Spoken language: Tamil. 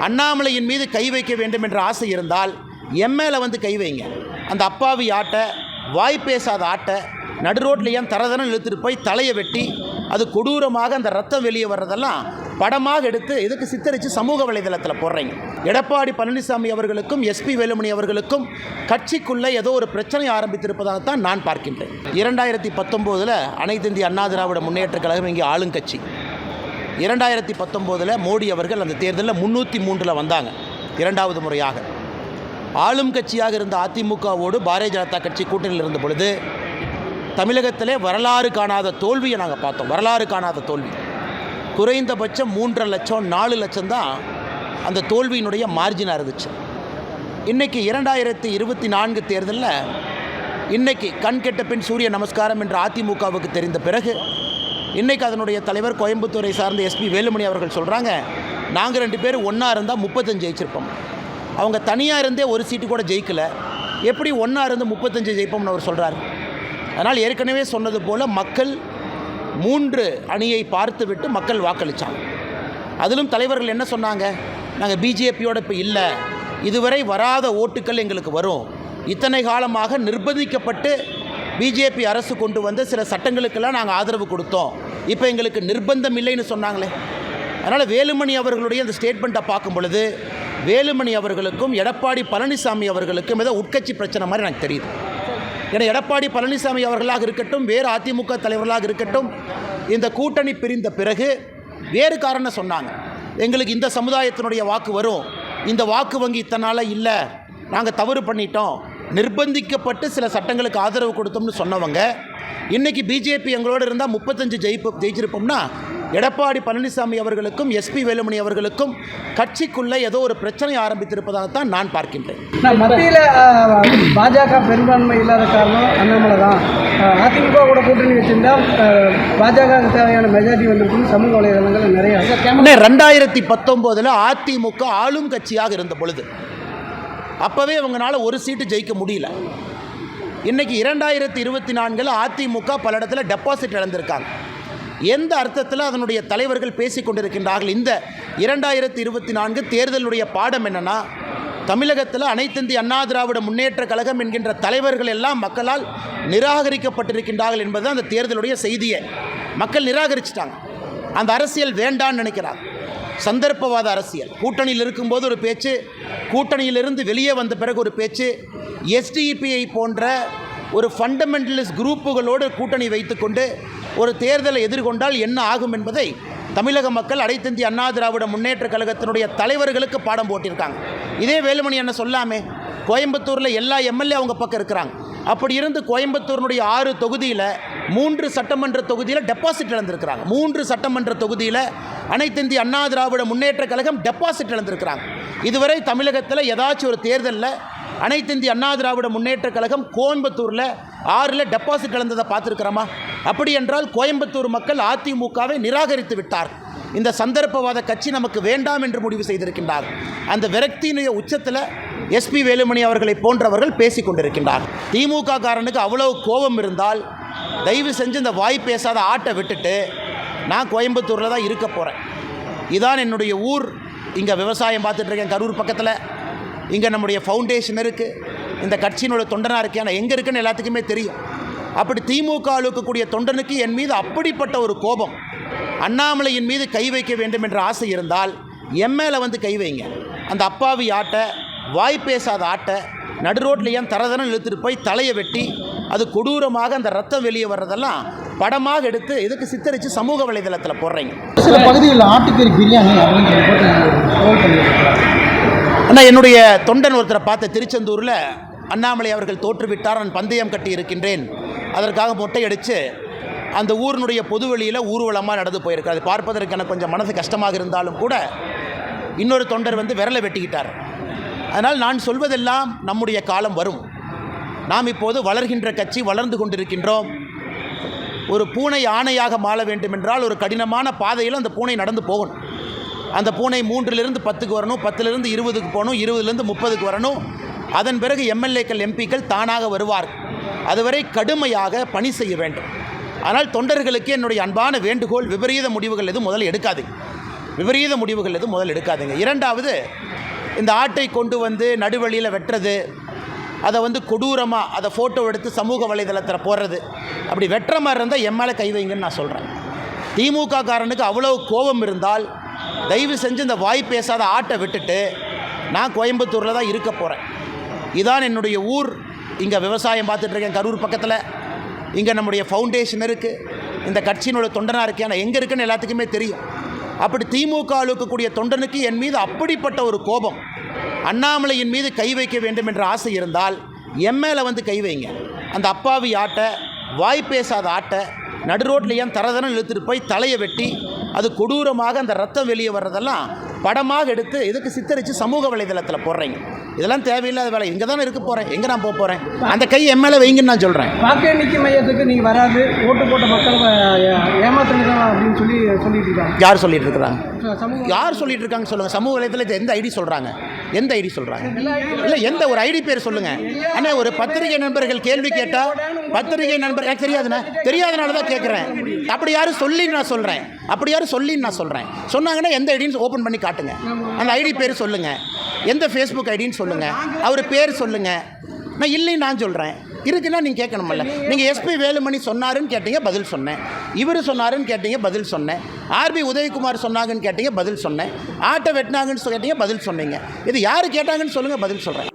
அண்ணாமலையின் மீது கை வைக்க வேண்டும் என்ற ஆசை இருந்தால் எம்மேல வந்து கை வைங்க. அந்த அப்பாவி ஆட்டை வாய் பேசாத ஆட்டை நடு ரோட்ல தரதரம் இழுத்துட்டு போய் தலையை வெட்டி அது கொடூரமாக அந்த ரத்தம் வெளியே வர்றதெல்லாம் படமாக எடுத்து இதுக்கு சித்தரித்து சமூக வலைதளத்தில் போடுறீங்க? எடப்பாடி பழனிசாமி அவர்களுக்கும் எஸ்பி வேலுமணி அவர்களுக்கும் கட்சிக்குள்ளே ஏதோ ஒரு பிரச்சனை ஆரம்பித்திருப்பதாகத்தான் நான் பார்க்கின்றேன். இரண்டாயிரத்தி பத்தொம்போதில் அனைத்து இந்திய அண்ணா திராவிட முன்னேற்றக் கழகம் இங்கே ஆளுங்கட்சி. இரண்டாயிரத்தி பத்தொம்போதில் மோடி அவர்கள் அந்த தேர்தலில் முந்நூற்றி மூன்றில் வந்தாங்க. இரண்டாவது முறையாக. ஆளும் கட்சியாக இருந்த அதிமுகவோடு பாரதிய ஜனதா கட்சி கூட்டணியில் இருந்த பொழுது தமிழகத்திலே வரலாறு காணாத தோல்வியை நாங்கள் பார்த்தோம். வரலாறு காணாத தோல்வி. குறைந்தபட்சம் மூன்றரை லட்சம் நாலு லட்சம் தான் அந்த தோல்வியினுடைய மார்ஜினாக இருந்துச்சு. இன்றைக்கி இரண்டாயிரத்தி இருபத்தி நான்கு தேர்தலில் இன்றைக்கி கண் கெட்ட பின் சூரிய நமஸ்காரம் என்ற அதிமுகவுக்கு தெரிந்த பிறகு இன்றைக்கு அதனுடைய தலைவர் கோயம்புத்தூரை சார்ந்த எஸ்பி வேலுமணி அவர்கள் சொல்கிறாங்க நாங்கள் ரெண்டு பேர் ஒன்றா இருந்தால் முப்பத்தஞ்சு ஜெயிச்சிருப்போம். அவங்க தனியாக இருந்தே ஒரு சீட்டு கூட ஜெயிக்கலை. எப்படி ஒன்றா இருந்து முப்பத்தஞ்சு ஜெயிப்போம்னு அவர் சொல்கிறார் அதனால் ஏற்கனவே சொன்னது போல் மக்கள் மூன்று அணியை பார்த்துவிட்டு மக்கள் வாக்களித்தாங்க அதிலும் தலைவர்கள் என்ன சொன்னாங்க நாங்கள் பிஜேபியோட இப்போ இல்லை இதுவரை வராத ஓட்டுக்கள் எங்களுக்கு வரும். இத்தனை காலமாக நிர்பந்திக்கப்பட்டு பிஜேபி அரசு கொண்டு வந்த சில சட்டங்களுக்கெல்லாம் நாங்கள் ஆதரவு கொடுத்தோம். இப்போ எங்களுக்கு நிர்பந்தம் இல்லைன்னு சொன்னாங்களே. அதனால் வேலுமணி அவர்களுடைய அந்த ஸ்டேட்மெண்ட்டை பார்க்கும் பொழுது வேலுமணி அவர்களுக்கும் எடப்பாடி பழனிசாமி அவர்களுக்கும் ஏதோ உட்கட்சி பிரச்சனை மாதிரி எனக்கு தெரியுது. ஏன்னா எடப்பாடி பழனிசாமி அவர்களாக இருக்கட்டும் வேறு அதிமுக தலைவர்களாக இருக்கட்டும் இந்த கூட்டணி பிரிந்த பிறகு வேறு காரணம் சொன்னாங்க. எங்களுக்கு இந்த சமுதாயத்தினுடைய வாக்கு வரும். இந்த வாக்கு வங்கி இத்தனால இல்லை. நாங்கள் தவறு பண்ணிட்டோம். நிர்பந்திக்கப்பட்டு சில சட்டங்களுக்கு ஆதரவு கொடுத்தோம்னு சொன்னவங்க இன்றைக்கி பிஜேபி எங்களோட இருந்தால் முப்பத்தஞ்சு ஜெயிப்பு ஜெயிச்சிருப்போம்னா எடப்பாடி பழனிசாமி அவர்களுக்கும் எஸ்பி வேலுமணி அவர்களுக்கும் கட்சிக்குள்ளே ஏதோ ஒரு பிரச்சனை ஆரம்பித்திருப்பதாகத்தான் நான் பார்க்கின்றேன். மத்தியில் பாஜக பெரும்பான்மை இல்லாத காரணம் அண்ணாமலை தான். அதிமுக கூட கூட்டணி வச்சிருந்தா பாஜகவுக்கு தேவையான மெஜாரிட்டி வந்திருக்குன்னு சமூக வலைதளங்கள் நிறைய ரெண்டாயிரத்தி பத்தொம்போதில் அதிமுக ஆளும் கட்சியாக இருந்த பொழுது அப்போவே அவங்களால ஒரு சீட்டு ஜெயிக்க முடியல. இன்றைக்கி இரண்டாயிரத்தி இருபத்தி நான்கில் அதிமுக பல இடத்துல டெபாசிட் இழந்திருக்காங்க. எந்த அர்த்தத்தில் அதனுடைய தலைவர்கள் பேசி கொண்டிருக்கின்றார்கள்? இந்த இரண்டாயிரத்தி இருபத்தி நான்கு தேர்தலுடைய பாடம் என்னன்னா தமிழகத்தில் அனைத்திந்திய அண்ணா திராவிட முன்னேற்ற கழகம் என்கின்ற தலைவர்கள் எல்லாம் மக்களால் நிராகரிக்கப்பட்டிருக்கின்றார்கள் என்பது அந்த தேர்தலுடைய செய்தியை. மக்கள் நிராகரிச்சிட்டாங்க. அந்த அரசியல் வேண்டான்னு நினைக்கிறாங்க. சந்தர்ப்பவாத அரசியல். கூட்டணியில் இருக்கும்போது ஒரு பேச்சு கூட்டணியிலிருந்து வெளியே வந்த பிறகு ஒரு பேச்சு எஸ்டிஇபிஐ போன்ற ஒரு ஃபண்டமெண்டலிஸ்ட் குரூப்புகளோடு கூட்டணி வைத்துக்கொண்டு ஒரு தேர்தலை எதிர்கொண்டால் என்ன ஆகும் என்பதை தமிழக மக்கள் அனைத்திந்திய அண்ணா திராவிட முன்னேற்ற கழகத்தினுடைய தலைவர்களுக்கு பாடம் போட்டிருக்காங்க. இதே வேலுமணி என்ன சொல்லாமே கோயம்புத்தூரில் எல்லா எம்எல்ஏ அவங்க பக்கம் இருக்கிறாங்க. அப்படி இருந்து கோயம்புத்தூரினுடைய ஆறு தொகுதியில் மூன்று சட்டமன்ற தொகுதியில் டெபாசிட் இழந்திருக்கிறாங்க. மூன்று சட்டமன்ற தொகுதியில் அனைத்திந்திய அண்ணா திராவிட முன்னேற்ற கழகம் டெபாசிட் இழந்திருக்கிறாங்க. இதுவரை தமிழகத்தில் ஏதாச்சும் ஒரு தேர்தலில் அனைத்திந்திய அண்ணா திராவிட முன்னேற்ற கழகம் கோயம்புத்தூரில் ஆறில் டெபாசிட் இழந்ததை பார்த்துருக்கிறோமா? அப்படி என்றால் கோயம்புத்தூர் மக்கள் அதிமுகவை நிராகரித்து விட்டார். இந்த சந்தர்ப்பவாத கட்சி நமக்கு வேண்டாம் என்று முடிவு செய்திருக்கின்றார். அந்த விரக்தியினுடைய உச்சத்தில் எஸ்பி வேலுமணி அவர்களை போன்றவர்கள் பேசிக் கொண்டிருக்கின்றார். திமுக காரனுக்கு அவ்வளவு கோபம் இருந்தால் தயவு செஞ்சு இந்த வாய் பேசாத ஆட்டை விட்டுட்டு நான் கோயம்புத்தூரில் தான் இருக்க போகிறேன் இதான் என்னுடைய ஊர். இங்கே விவசாயம் பார்த்துட்ருக்கேன் கரூர் பக்கத்தில். இங்கே நம்முடைய ஃபவுண்டேஷன் இருக்குது இந்த கட்சியினோட தொண்டனாக இருக்கேன் ஆனால் எங்கே இருக்குன்னு எல்லாத்துக்குமே தெரியும். அப்படி திமுக இருக்கக்கூடிய தொண்டனுக்கு என் மீது அப்படிப்பட்ட ஒரு கோபம். அண்ணாமலையின் மீது கை வைக்க வேண்டும் என்ற ஆசை இருந்தால் எம்மேல வந்து கை வைங்க. அந்த அப்பாவி ஆட்டை வாய் பேசாத ஆட்டை நடு ரோட்ல ஏன் தரதரம் இழுத்துட்டு போய் தலையை வெட்டி அது கொடூரமாக அந்த ரத்தம் வெளியே வர்றதெல்லாம் படமாக எடுத்து இதுக்கு சித்தரித்து சமூக வலைதளத்தில் போடுறீங்க? சில பகுதிகளில் ஆட்டுக்கறி பிரியாணி அண்ணா என்னுடைய தொண்டன் ஒருத்தரை பார்த்த திருச்செந்தூரில் அண்ணாமலை அவர்கள் தோற்றுவிட்டார் நான் பந்தயம் கட்டி இருக்கின்றேன். அதற்காக மொட்டை அடித்து அந்த ஊரினுடைய பொதுவெளியில் ஊர்வலமாக நடந்து போயிருக்கு அது பார்ப்பதற்கு எனக்கு கொஞ்சம் மனசு கஷ்டமாக இருந்தாலும் கூட இன்னொரு தொண்டர் வந்து விரலை வெட்டிக்கிட்டார். அதனால் நான் சொல்வதெல்லாம் நம்முடைய காலம் வரும். நாம் இப்போது வளர்கின்ற கட்சி வளர்ந்து கொண்டிருக்கின்றோம். ஒரு பூனை ஆணையாக மாற வேண்டும் என்றால் ஒரு கடினமான பாதையில் அந்த பூனை நடந்து போகணும். அந்த பூனை மூன்றிலிருந்து பத்துக்கு வரணும் பத்திலிருந்து இருபதுக்கு போகணும் இருபதுலேருந்து முப்பதுக்கு வரணும். அதன் பிறகு எம்எல்ஏக்கள் எம்பிக்கள் தானாக வருவார் அதுவரை கடுமையாக பணி செய்ய வேண்டும். ஆனால் தொண்டர்களுக்கு என்னுடைய அன்பான வேண்டுகோள் விபரீத முடிவுகள் எதுவும் முதல் எடுக்காது விபரீத முடிவுகள் எதுவும் முதல் எடுக்காதுங்க. இரண்டாவது இந்த ஆட்டை கொண்டு வந்து நடுவழியில் வெட்டுறது அதை வந்து கொடூரமாக அதை ஃபோட்டோ எடுத்து சமூக வலைதளத்தில் போடுறது. அப்படி வெட்டுற மாதிரி இருந்தால் என் மேலே கை வைங்கன்னு நான் சொல்கிறேன் திமுக காரனுக்கு அவ்வளோ கோபம் இருந்தால் தயவு செஞ்சு இந்த வாய் பேசாத ஆட்டை விட்டுட்டு நான் கோயம்புத்தூரில் தான் இருக்க போகிறேன் இதான் என்னுடைய ஊர். இங்கே விவசாயம் பார்த்துட்ருக்கேன் கரூர் பக்கத்தில். இங்கே நம்முடைய ஃபவுண்டேஷன் இருக்குது இந்த கட்சியினோட தொண்டனாக இருக்கேன் எங்கே இருக்குன்னு எல்லாத்துக்குமே தெரியும். அப்படி திமுக இருக்கக்கூடிய தொண்டனுக்கு என் மீது அப்படிப்பட்ட ஒரு கோபம். அண்ணாமலையின் மீது கை வைக்க வேண்டும் என்ற ஆசை இருந்தால் என் மேலே வந்து கை வைங்க. அந்த அப்பாவி ஆட்டை வாய் பேசாத ஆட்டை நடு ரோட்டில் தரதரம் இழுத்துட்டு போய் தலையை வெட்டி அது கொடூரமாக அந்த ரத்தம் வெளியே வர்றதெல்லாம் படமாக எடுத்து இதுக்கு சித்தரித்து சமூக வலைதளத்தில் போடுறீங்க? இதெல்லாம் தேவையில்லாத வேலை. இங்கே தானே இருக்க போகிறேன் எங்கே நான் போக போகிறேன் அந்த கை என் மேலே வைங்கன்னு நான் சொல்கிறேன் வாக்கு மையத்துக்கு நீங்கள் வராது. ஓட்டு போட்ட மக்கள் ஏமாத்துறது அப்படின்னு சொல்லி சொல்லிட்டு இருக்காங்க. யார் சொல்லிட்டு இருக்கிறாங்க யார் சொல்லிட்டு இருக்காங்க சொல்லுங்கள் சமூக வலைதளத்தில் எந்த ஐடி சொல்கிறாங்க எந்த ஐடி சொல்கிறாங்க இல்லை எந்த ஒரு ஐடி பேர் சொல்லுங்கள் அண்ணே ஒரு பத்திரிகை நண்பர்கள் கேள்வி கேட்டால் பத்திரிகை நண்பர் எனக்கு தெரியாதுண்ணே. தெரியாதனால தான் கேட்குறேன் அப்படி யாரும் சொல்லி நான் சொல்கிறேன் அப்படி யாரும் சொல்லி நான் சொல்கிறேன் சொன்னாங்கன்னா எந்த ஐடின்னு ஓப்பன் பண்ணி காட்டுங்க. அந்த ஐடி பேர் சொல்லுங்கள் எந்த ஃபேஸ்புக் ஐடின்னு சொல்லுங்கள் அவர் பேர் சொல்லுங்கள் நான் இல்லைன்னு நான் சொல்கிறேன் இருக்குன்னா நீங்கள் கேட்கணுமில்ல. நீங்கள் எஸ்பி வேலுமணி சொன்னாருன்னு கேட்டீங்க பதில் சொன்னேன். இவர் சொன்னாருன்னு கேட்டீங்க பதில் சொன்னேன். ஆர்பி உதயகுமார் சொன்னாங்கன்னு கேட்டீங்க பதில் சொன்னேன். ஆட்டை வெட்டினாங்கன்னு கேட்டீங்க பதில் சொன்னீங்க. இது யார் கேட்டாங்கன்னு சொல்லுங்கள் பதில் சொல்கிறேன்